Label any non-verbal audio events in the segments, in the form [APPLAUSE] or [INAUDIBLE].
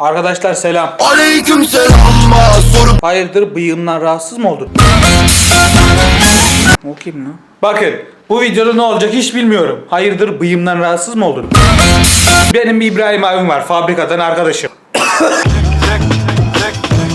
Arkadaşlar selam. Aleyküm selam sorup Hayırdır bıyığımdan rahatsız mı oldun? O kim lan? Bakın bu videoda ne olacak hiç bilmiyorum. Hayırdır bıyığımdan rahatsız mı oldun? Benim bir İbrahim abim var fabrikadan arkadaşım.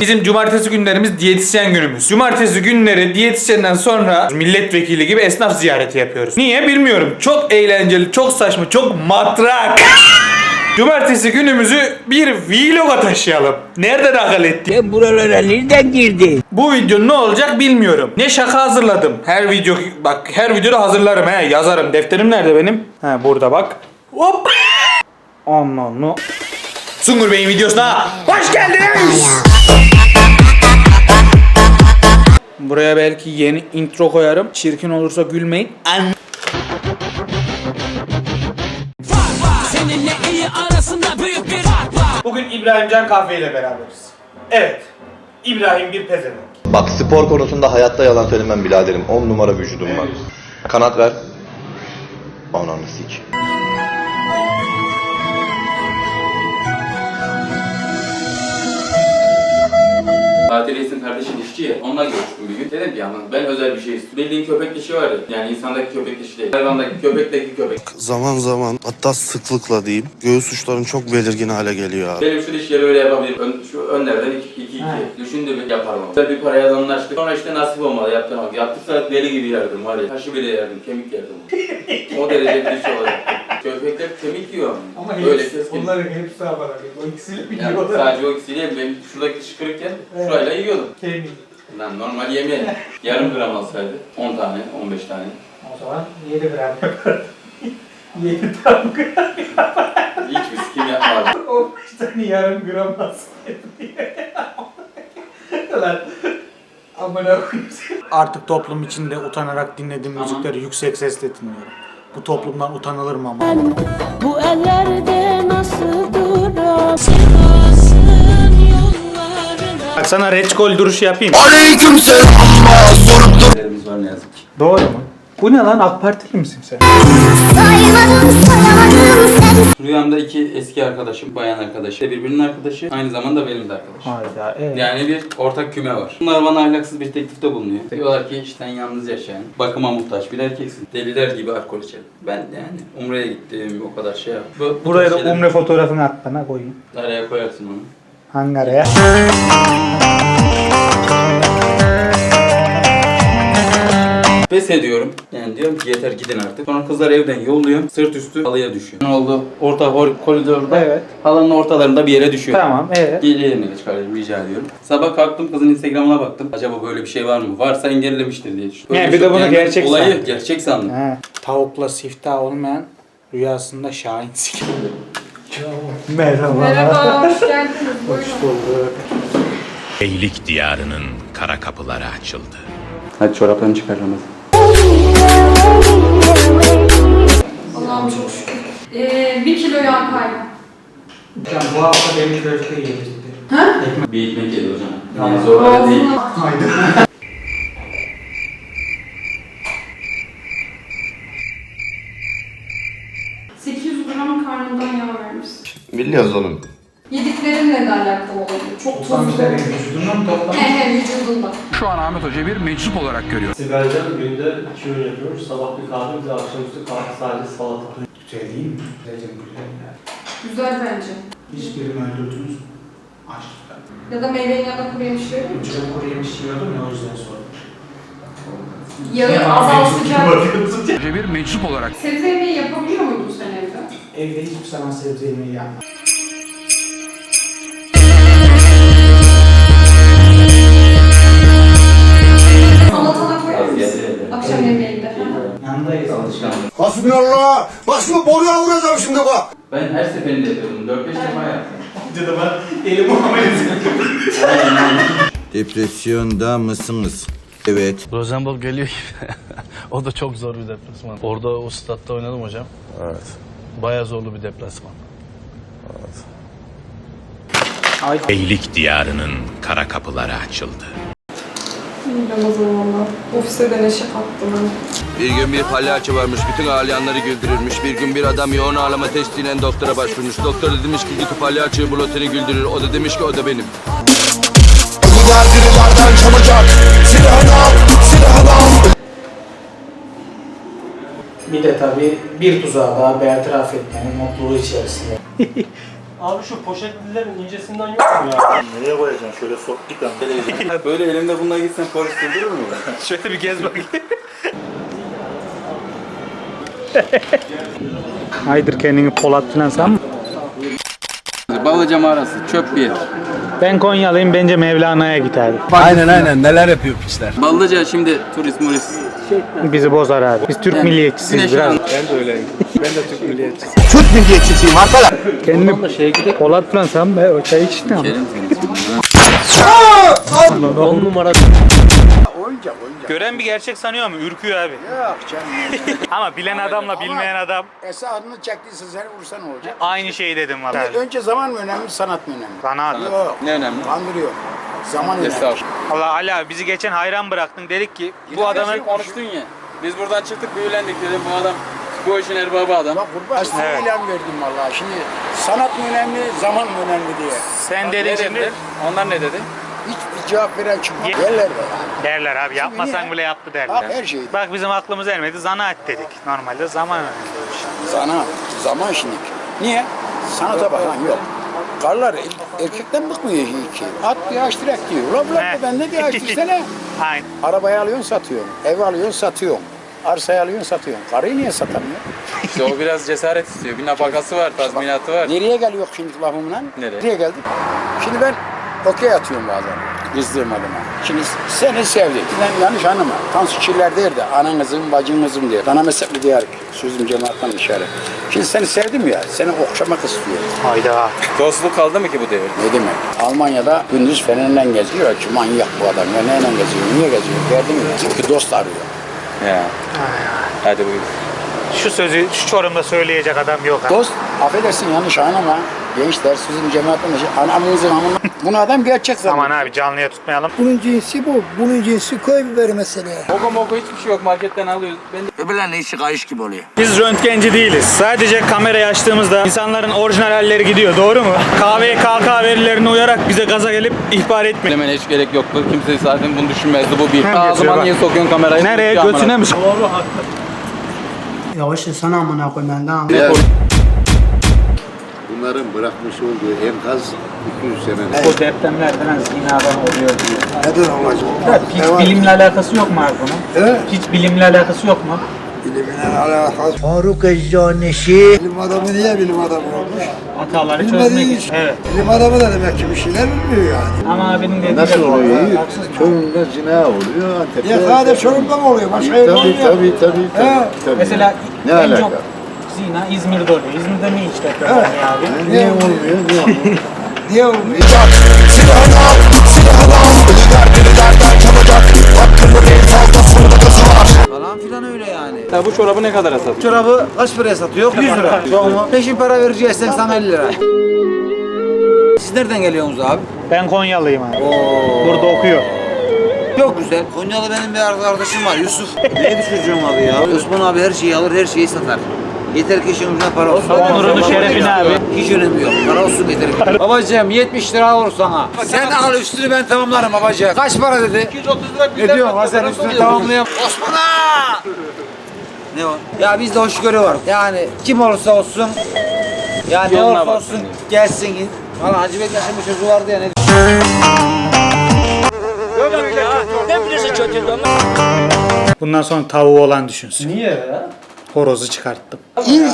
Bizim cumartesi günlerimiz diyetisyen günümüz. Cumartesi günleri diyetisyenden sonra milletvekili gibi esnaf ziyareti yapıyoruz. Niye bilmiyorum. Çok eğlenceli, çok saçma, çok matrak. Cumartesi günümüzü bir vloga taşıyalım. Nereden akıl ettik? Sen buralara nereden girdin? Bu video ne olacak bilmiyorum. Ne şaka hazırladım. Her video bak her videoda hazırlarım he yazarım. Defterim nerede benim? He burada bak. Hop. No. Sungur Bey'in videosuna hoş geldiniz. Buraya belki yeni intro koyarım. Çirkin olursa gülmeyin. An Bugün İbrahimcan Kahve ile beraberiz. Evet. İbrahim bir pezevenk. Bak spor konusunda hayatta yalan söylemem biraderim. 10 numara vücudum var. Kanat ver. Ananı sik. Fatih Reis'in kardeşi dişçi ya. Onunla görüştüm bir gün. Dedim ki ama ben özel bir şey istiyorum. Bildiğin köpek dişi var ya. Yani insandaki köpek dişi değil. Hayvandaki köpekteki köpek. Zaman zaman hatta sıklıkla diyeyim göğüs uçların çok belirgin hale geliyor abi. Benim şu dişleri öyle yapabilir. Ön, şu önlerden iki iki. İki. Düşündü bir yaparım. Böyle bir paraya anlaştık. Sonra işte nasip olmadı yaptırmak. Yaptıysa deli gibi yerdim var ya. Taşı bile yerdim. Kemik yerdim. o derece bir diş olacak. Köpekler kemik yiyor. Ama Böyle hepsi, keskin. onların hepsi haber O ikisini Yani sadece o ikisiyle benim şuradaki diş kırıkken şurayla yiyordum. Kemik. Lan normal yemeği. [LAUGHS] Yarım gram alsaydı. 10 tane, 15 tane. O zaman 7 gram yapardım. [LAUGHS] 7 tam gram. Hiçbir sikim yapmadım. [LAUGHS] O tane yarım gram. Lan. Amına koyayım. Artık toplum içinde utanarak dinlediğim müzikleri yüksek sesle dinliyorum. Bu toplumdan utanılır mı ama? Bu ellerde nasıl Sevdasın yollarına Bak sana reçkol duruşu yapayım. Aleyküm selam sorup dur var ne yazık ki. Doğru mu? Bu ne lan AK Partili misin sen? Saymadım sayamadım sen Rüyamda iki eski arkadaşım, bayan arkadaşı, birbirinin arkadaşı, aynı zamanda benim de arkadaşım. Hayda ee. Yani bir ortak küme var. Bunlar bana ahlaksız bir teklifte bulunuyor. Diyorlar ki işte sen yalnız yaşayan, bakıma muhtaç bir erkeksin. Deliler gibi alkol içelim. Ben yani Umre'ye gittim, o kadar şey yaptım. Bu- bu Buraya tarz da şeyler- umre fotoğrafını at bana koyayım. Araya koyarsın onu. Hangi [LAUGHS] Pes ediyorum. Yani diyorum ki yeter gidin artık. Sonra kızlar evden yolluyorum. Sırt üstü halıya düşüyor. Ne oldu? Orta hor- koridorda. Evet. Halının ortalarında bir yere düşüyor. Tamam ee. Gel yerine geç kardeşim rica ediyorum. Sabah kalktım kızın Instagram'ına baktım. Acaba böyle bir şey var mı? Varsa engellemiştir diye düşündüm. He, Öyle bir de şey- bunu yani gerçek Olayı sandım. gerçek sandım. He. Tavukla siftah olmayan rüyasında Şahin siker. [LAUGHS] Merhaba. Merhaba, hoş geldiniz. Buyurun. bulduk. Beylik diyarının kara kapıları açıldı. Hadi çoraplarını çıkaralım. Allah'ım çok şükür. Ee, bir kilo yağ kaybı. Hocam bu hafta benim köfte yedirdi. Bir ekmek yedi hocam. Yani zor öyle değil. 800 gram karnından yağ vermişsin. Biliyoruz oğlum. Yediklerinle de alakalı olabilir. Çok tuzlu. vücudundan mı toplam? He he vücudunda. Sibelcan günde iki öğün yapıyormuş. Sabah bir kahve, bir de akşamüstü kahve sadece salata. Güzel değil mi? Güzel ya. Güzel bence. Hiçbirini öldürdünüz mü? Açlıktan. Ya da meyvenin yanında kuru yemişleri. Önceden kuru yemiş yiyordum ya o yüzden sordum. Yağı azaltacak. Bir meczup olarak Sebze yemeği yapabiliyor muydun sen evde? Evde hiçbir zaman sebze yemeği yapmam. Akşam yemeğinde. Yanındayız. Alışkanlık. Hasbinallah Başımı boruya vuracağım şimdi bak Ben her seferinde yapıyordum. 4-5 defa yaptım. Dedi ben elimi ameliyatı. [LAUGHS] Depresyonda mısınız? Evet. Rosenborg geliyor gibi. [LAUGHS] o da çok zor bir deplasman. Orada o statta oynadım hocam. Evet. Bayağı zorlu bir deplasman. beylik diyarının kara kapıları açıldı. Ramazan valla. Ofise de neşe kattım ben. Bir gün bir palyaço varmış, bütün ağlayanları güldürürmüş. Bir gün bir adam yoğun ağlama testiyle doktora başvurmuş. Doktor da demiş ki git o palyaçoyu bul o seni güldürür. O da demiş ki o da benim. Bir de tabii bir tuzağı daha bertaraf etmenin mutluluğu içerisinde. [LAUGHS] Abi şu poşetlilerin incesinden yok mu ya? [LAUGHS] Böyle elimde bununla gitsen polis durdurur mu? [LAUGHS] Şöyle bir gez bakayım. [LAUGHS] Haydır kendini Polat falan san. Balıca mağarası çöp bir yer. Ben Konyalıyım bence Mevlana'ya git abi. Aynen aynen neler yapıyor pisler. Ballıca şimdi turist murist. Bizi bozar abi. Biz Türk milliyetçisiyiz biraz. Türk milliyetçisiyim arkadaş. Kendini Polat falan san be o çay içti ama. Kerim seni. On numara Gören bir gerçek sanıyor mu? Ürküyor abi. Yok canım. [LAUGHS] Ama bilen adamla bilmeyen adam Esasını çektiyse seni vursa ne olacak? aynı şeyi dedim valla. Önce zaman mı önemli, sanat mı önemli? Sanat. Yok. Ne önemli? Kandırıyor. Zaman önemli. Estağfurullah. Allah Ali abi bizi geçen hayran bıraktın dedik ki bu adamın konuştun ya. Biz buradan çıktık büyülendik dedim bu adam bu işin erbabı adam. Bak kurban size Evet. ilan verdim vallahi. Şimdi sanat mı önemli, zaman mı önemli diye. sen dedin Ne şimdi dediler? Onlar ne dedi? Hiçbir cevap veren çıkmaz. Ye- Derler de yani. derler abi yapmasan niye? bile yaptı Ha, derler. her şey. Bak bizim aklımız ermedi zanaat dedik. Normalde zaman önemli. Sanat, zaman şimdi. Niye? Sanata bakan yok. Karlar er- erkekten bıkmıyor hiç. At bir ağaç direkt diyor. Ulan He. ulan ben ne bir ağaç dirsene. [LAUGHS] Aynen. Arabayı alıyorsun satıyorsun. Ev alıyorsun satıyorsun. Arsayı alıyorsun satıyorsun. Karıyı niye satamıyor? İşte o biraz cesaret istiyor. Bir nafakası var, tazminatı var. Nereye geliyor şimdi lafımla? Nereye? geldik? Şimdi ben okey atıyorum bazen. Kızdığım adama. Şimdi seni sevdi. Ben yanlış anlama. Tansu Çiller der de anan kızım, bacın kızım diye. Bana mezhepli diyar. Sözüm cemaattan işaret. Şimdi seni sevdim ya. Seni okşamak istiyor. Hayda. Dostluk kaldı mı ki bu devirde? Ne demek? Almanya'da gündüz fenerle geziyor ki manyak bu adam. Ya neyle geziyor? Niye geziyor? Verdim mi? Çünkü dost arıyor. Ya. Hadi buyur. Şu sözü şu Çorum'da söyleyecek adam yok abi. Dost, affedersin yanlış anlama. Gençler sözüm cemaattan işaret. Anamızın amına. Bunu adam gerçek zannediyor. Aman abi canlıya tutmayalım. Bunun cinsi bu. Bunun cinsi köy biberi mesela. Mogo mogo hiçbir şey yok marketten alıyoruz. Ben de Öbürlerine işi kayış gibi oluyor. Biz röntgenci değiliz. Sadece kamerayı açtığımızda insanların orijinal halleri gidiyor. Doğru mu? KVKK verilerine uyarak bize gaza gelip ihbar etmeyin. Söylemene hiç gerek yoktu. Kimse zaten bunu düşünmezdi. Bu bir. Ağzıma niye sokuyorsun kamerayı? Nereye? Götüne mi? Yavaş sana amına koyayım ben Bunların bırakmış olduğu enkaz 200 sene. O depremlerden zinadan oluyor diyor. Nedir amacı? Hiç bilimle alakası yok mu abi bunun? Hiç bilimle alakası yok mu? Bilimine alakası. Faruk Eczanesi. Bilim adamı niye bilim adamı olmuş? Hataları Bilmediği çözmek için. Evet. Bilim adamı da demek ki bir şeyler bilmiyor yani. Ama abinin dediği Nasıl oluyor? Çorum'da zina oluyor, Antep'te... Ya sadece Çorum'da mı oluyor? Başka yerde Tabii olmuyor. tabii tabii. tabii, tabii. Mesela Ne en alaka? çok zina İzmir'de oluyor. İzmir'de niye hiç deprem olmuyor abi? Niye olmuyor? [LAUGHS] Niye olmuyor? Niye olmuyor? Ya bu çorabı ne kadar satıyor? Çorabı kaç paraya satıyor? 100 lira. Peşin para vereceğiz 80 lira. Siz nereden geliyorsunuz abi? Ben Konyalıyım abi. Burada okuyor. Çok güzel. Konyalı benim bir arkadaşım var Yusuf. Neye düşüreceğim abi ya? Osman abi her şeyi alır, her şeyi satar. Yeter ki ucuna para olsun. Onurunu şerefine abi. Hiç önemi yok. Para olsun yeter ki. Babacığım 70 lira olur sana. Sen al üstünü ben tamamlarım babacığım. Kaç para dedi? 230 lira Ne diyorsun lan sen üstünü tamamlayam. Osman'a! Ne o? Ya bizde hoşgörü var. Yani kim olursa olsun. Ya ne Yoluna olursa baksın olsun diye. gelsin. Valla Hacı Bektaş'ın bir sözü vardı ya ne Bundan sonra tavuğu olan düşünsün. Niye ya? Horozu çıkarttım.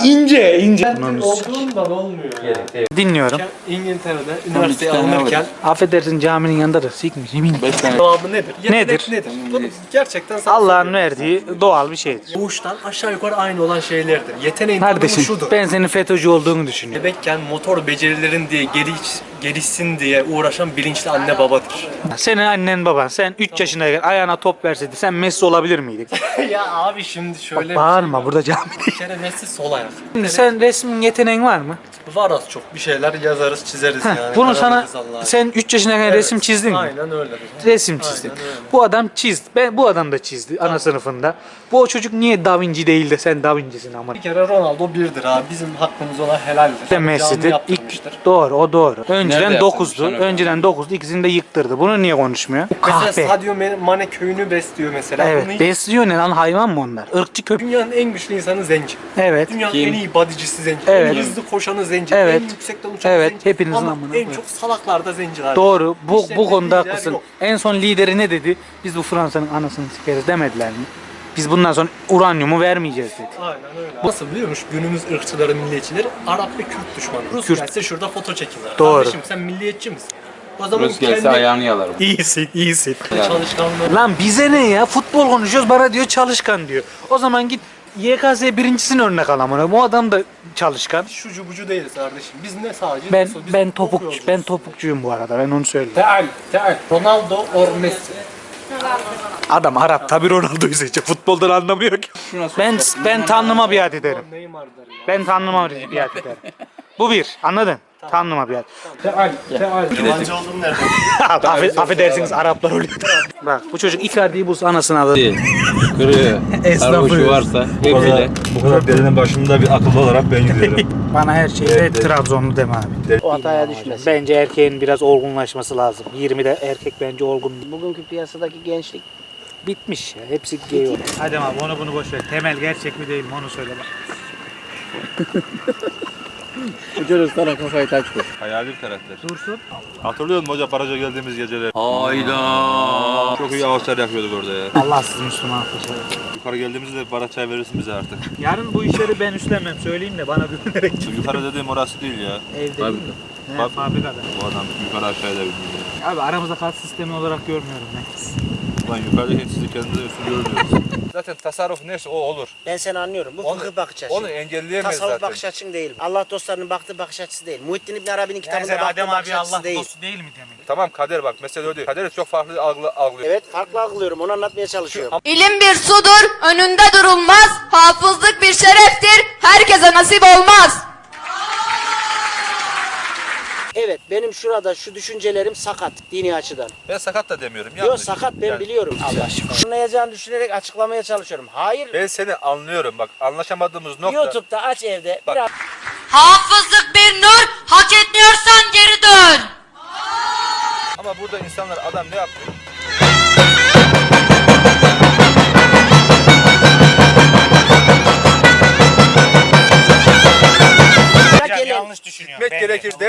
ince ince. Bunun Olduğundan olmuyor ya. Dinliyorum. İngiltere'de üniversiteye alınırken Affedersin caminin yanında da sikmiş eminim. cevabı nedir? Yetenek Nedir? nedir? Bunu gerçekten sana Allah'ın verdiği doğal bir şeydir. Doğuştan aşağı yukarı aynı olan şeylerdir. Yeteneğin tanımı Kardeşim şudur. ben senin FETÖ'cü olduğunu düşünüyorum. Bebekken motor becerilerin diye geri gelişsin diye uğraşan bilinçli anne babadır. Senin annen baban sen 3 yaşındayken ayağına top verseydi sen Messi olabilir miydin? [LAUGHS] ya abi şimdi şöyle Bağırma burada cami. bir kere Messi sol ayak. Şimdi sen resmin yeteneğin var mı? Var az çok bir şeyler yazarız çizeriz Heh, yani. bunu sana Allah'a. sen 3 yaşındayken Evet, resim çizdin mi? Aynen öyle. Resim çizdin. Aynen öyle. Bu adam çizdi. Ben bu adam da çizdi ana sınıfında. Bu o çocuk niye Da Vinci değil de sen Da Vinci'sin ama. Bir kere Ronaldo birdir abi. Bizim hakkımız ona helaldir. de Messi'dir. Cami İlk, yaptırmıştır. doğru o doğru. Önceden Nerede 9'du. yaptırmış sana? Önceden 9'du. İkisini de yıktırdı. Bunu niye konuşmuyor? Bu Mesela kahpe. Sadio Mane köyünü besliyor mesela. Bunu Evet. Besliyor ne lan hayvan mı onlar? Irkçı köpek. Dünyanın en güçlü insanı zenci. Evet. Dünyanın Kim? en iyi bodycisi zenci. Evet. En hızlı koşanı zenci. Evet. En yüksekten uçan Evet, zenci. hepinizin Ama amına en koyayım. çok salaklar da zenciler. Doğru. Bu İşte bu konuda lider haklısın. yok. En son lideri ne dedi? Biz bu Fransa'nın anasını sikeriz demediler mi? Biz bundan sonra uranyumu vermeyeceğiz dedi. Aynen öyle. Nasıl biliyormuş günümüz ırkçıları, milliyetçileri Arap ve Kürt düşmanı. Rus Kürt. gelse şurada foto çekilir. Doğru. Kardeşim sen milliyetçi misin? O zaman Rus gelse kendi ayağını yalarım. İyisin, iyisin. çalışkanlığı Lan bize ne ya? Futbol konuşuyoruz bana diyor çalışkan diyor. O zaman git YKS birincisini örnek al amına. Bu adam da çalışkan. şucu bucu değiliz kardeşim. Biz ne sadece Ben biz ben topuk ben topukçuyum bu arada. Ben onu söyleyeyim. Teal, teal. Ronaldo or Messi. Adam Arap tabi Ronaldo'yu seçecek. Futboldan anlamıyor ki. Ben ben tanrıma biat ederim. Ben tanrıma biat ederim. Bu bir. Anladın? Tanrıma biat. Teal, teal. Yabancı olduğum nerede? [LAUGHS] Affe- affedersiniz Araplar oluyor. Bak bu çocuk Icardi'yi bulsa anasını alır. Kırıyor. Estağfurullah. varsa hepsiyle. Bu kadar derinin başında bir akıllı olarak ben gidiyorum. [LAUGHS] Bana her şeyde Trabzonlu deme abi. O hataya düşmesin. Bence erkeğin biraz olgunlaşması lazım. 20'de erkek bence olgun. Bugünkü piyasadaki gençlik Bitmiş ya. Hepsi gay oldu. Hadi abi onu bunu boş ver. Temel gerçek mi değil mi onu söyle bak. [LAUGHS] Ucuz sana kafayı taktı. Hayali bir karakter. Dursun. Hatırlıyor musun hoca Paraca geldiğimiz geceler? Hayda. Çok iyi ağaçlar yakıyorduk orada ya. Allahsız Müslüman arkadaşlar. Yukarı geldiğimizde para çay verirsin bize artık. Yarın bu işleri ben üstlenmem söyleyeyim de bana güvenerek yukarı dediğim orası değil ya. Evde değil mi? He, Fab- fabrikada. Bu adam yukarı aşağıda bilmiyor. Abi aramızda kart sistemi olarak görmüyorum ben. Lan yukarıdaki sizi kendinize üstün görmüyoruz. [LAUGHS] Zaten tasarruf neyse o olur. Ben seni anlıyorum. Bu Onu- fıkıh bakış açısı. Onu engelleyemeyiz Tasavvuf zaten. bakış açın değil. Allah dostlarının baktığı bakış açısı değil. Muhittin İbn Arabi'nin kitabında baktığı bakış açısı değil. değil mi demek? Tamam kader bak mesele o değil. Kaderi çok farklı algı, algılıyor. Evet farklı algılıyorum. Onu anlatmaya çalışıyorum. İlim bir sudur, önünde durulmaz. Hafızlık bir şereftir, herkese nasip olmaz. Evet benim şurada şu düşüncelerim sakat dini açıdan. Ben sakat da demiyorum. Yok yanlış. sakat ben Yani biliyorum. Allah aşkına. Anlayacağını düşünerek açıklamaya çalışıyorum. Hayır. Ben seni anlıyorum bak anlaşamadığımız nokta. YouTube'da aç evde. Bak. Biraz Hafızlık bir nur, hak etmiyorsan geri dön. Ama burada insanlar adam ne yapıyor?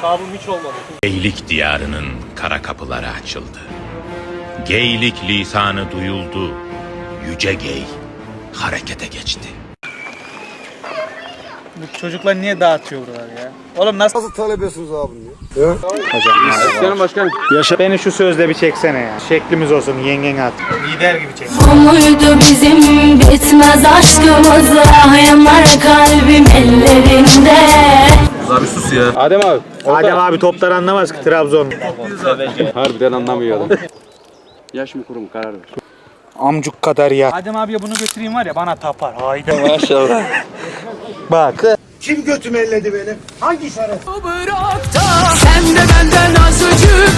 Kabım hiç olmadı. Geylik diyarının kara kapıları açıldı. Geylik lisanı duyuldu. Yüce gey harekete geçti. Bu çocuklar niye dağıtıyor buraları ya? Oğlum nasıl... Nasıl talep ediyorsunuz abi diyor. Hocam başkanım. Yaşa. Beni şu sözle bir çeksene ya. Şeklimiz olsun yengen at. Lider gibi çek. Bu muydu bizim bitmez aşkımız Ah yanar kalbim ellerinde Adem abi toplar anlamaz ki Trabzon. Harbiden anlamıyor adam. [LAUGHS] Yaş mı kurum karar ver. Amcuk kadar ya. Adem abiye bunu götüreyim var ya bana tapar. Hayda. Maşallah. [LAUGHS] Bak. Sen de benden azıcık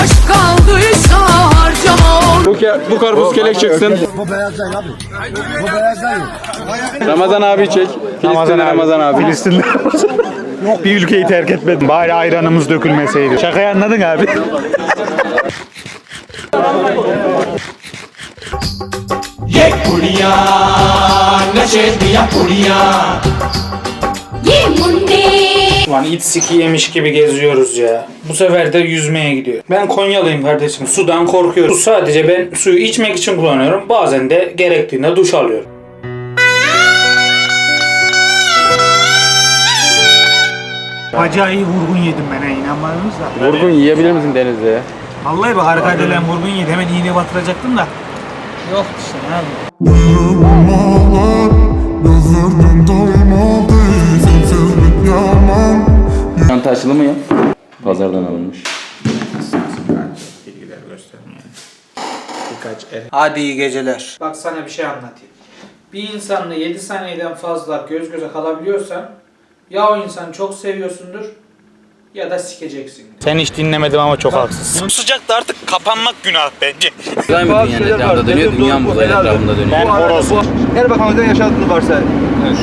aşk kaldıysa harcama Bu, ke bu karpuz kelek çıksın. Bu beyaz değil abi. Bu beyaz değil. Ramazan abi çek. Filistinli Ramazan abi. Filistinli. [LAUGHS] bir ülkeyi terk etmedim. Bari ayranımız dökülmeseydi. Şakayı anladın abi. Ye mundi Ulan it siki yemiş gibi geziyoruz ya. Bu sefer de yüzmeye gidiyor. Ben Konyalıyım kardeşim. Sudan korkuyorum. Su sadece ben suyu içmek için kullanıyorum. Bazen de gerektiğinde duş alıyorum. Acayip vurgun yedim ben ha inanmadınız da. Vurgun yiyebilir misin denizde ya? Vallahi bak harika lan vurgun yedim. Hemen iğne batıracaktım da. Yok işte ne yapayım. Taşlı mı ya? Pazardan alınmış. Bilgiler. Birkaç el. Hadi iyi geceler. Bak sana bir şey anlatayım. Bir insanla 7 saniyeden fazla göz göze kalabiliyorsan ya o insanı çok seviyorsundur ya da sikeceksin. Sen hiç dinlemedim ama çok haksızsın. Sıcakta artık kapanmak günah bence. Uzay mı dünyanın etrafında dönüyor, dünya mı uzay etrafında dönüyor? Ben horoz. Erbakan Hoca yaşadığını varsa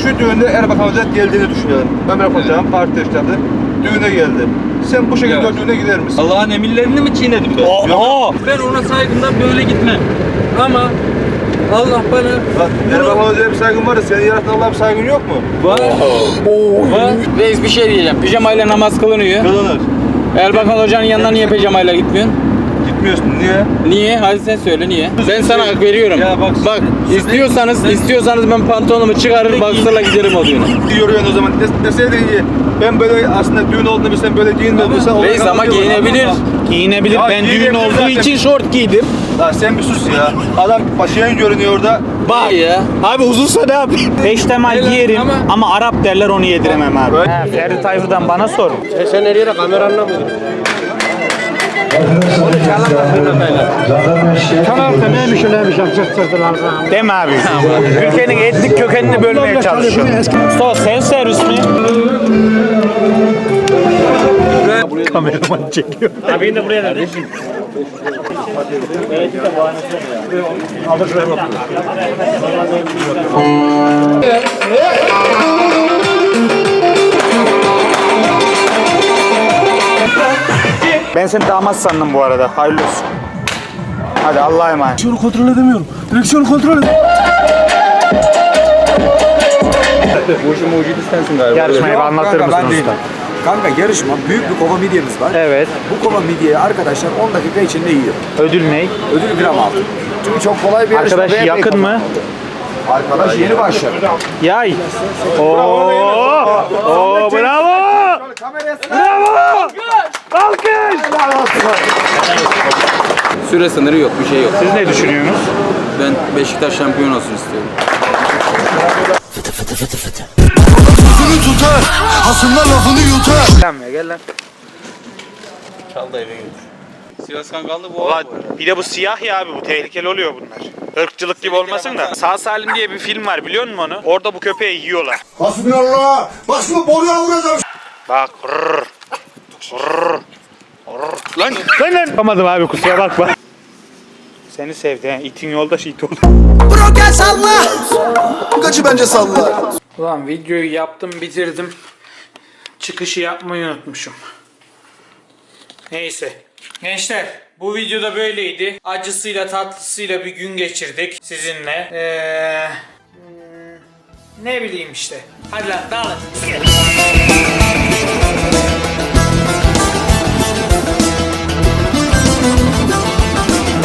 şu düğünde Erbakan Hoca geldiğini düşünüyorum. Ömer Hoca'nın parti yaşadı. Düğüne geldi. Sen bu şekilde düğüne gider misin? Allah'ın emirlerini mi çiğnedim ben? Oha! Ben ona saygımdan böyle gitmem. Ama Allah bana Bak, Erbakan Hoca'ya bir saygın var da senin yaratan Allah'a bir saygın yok mu? var. Var. Reis bir şey diyeceğim. Pijamayla namaz kılınıyor. Kılınır. Erbakan hocanın yanına niye pijamayla gitmiyorsun? Gitmiyorsun. Niye? Niye? Hadi sen söyle niye? Ben sana hak veriyorum. Ya bak- bak istiyorsanız istiyorsanız ben pantolonumu çıkarır baksırla giderim o düğüne. Yoruyorsun o zaman. Des, deseydin ki ben böyle aslında düğün olduğunu bilsem böyle giyinmedim Reis ama giyinebilir. Giyinebilir. Ya ben düğün giyinebilir olduğu zaten. için şort giydim. Lan sen bir sus ya. Adam başayan görünüyor orada. Bak ya. Abi uzunsa ne yapayım? [LAUGHS] Peştemal giyerim ama, Arap derler onu yediremem abi. He, Ferdi Tayfur'dan bana sor. Sen nereye de kameranla mı? Deme abi. Ülkenin etnik kökenini bölmeye çalışıyor. Mustafa sen servis mi? Kameraman çekiyor. Abi de buraya nerede? Ben seni damat sandım bu arada. Hayırlı olsun. Hadi Allah'a emanet. Direksiyonu kontrol edemiyorum. Direksiyonu kontrol edemiyorum. Bu işin mucidi sensin galiba. Yarışmayı bir anlatır mısın usta? Kanka yarışma büyük bir kova midyemiz var. Evet. Bu kova midyeyi arkadaşlar 10 dakika içinde yiyor. Ödül ne? Ödül gram altın. Çünkü çok kolay bir yarışma. Arkadaş yakın mı? Arkadaş yeni başladı. Yay. Oo. Oo bravo. Bravo. Alkış. Süre sınırı yok, bir şey yok. Siz ne düşünüyorsunuz? Ben Beşiktaş şampiyon olsun istiyorum. Lafını tutar, hasımla lafını yutar. Gel lan. Sivas Kangal'da bu Ulan bir de bu siyah ya abi bu tehlikeli oluyor bunlar. Irkçılık gibi olmasın da. Sağ Salim diye bir film var biliyor musun onu? Orada bu köpeği yiyorlar. Hasbinallah, başımı boruya vuracağım. Bak. Rrr. Lan lan lan. Yapamadım abi kusura bakma. Seni sevdi he. İtin yoldaşı it olur. Bro gel salla. Kaçı bence salla. Ulan videoyu yaptım bitirdim. Çıkışı yapmayı unutmuşum. Neyse. Gençler bu videoda böyleydi. Acısıyla tatlısıyla bir gün geçirdik sizinle. Ee, hmm, ne bileyim işte. Hadi lan dağılın.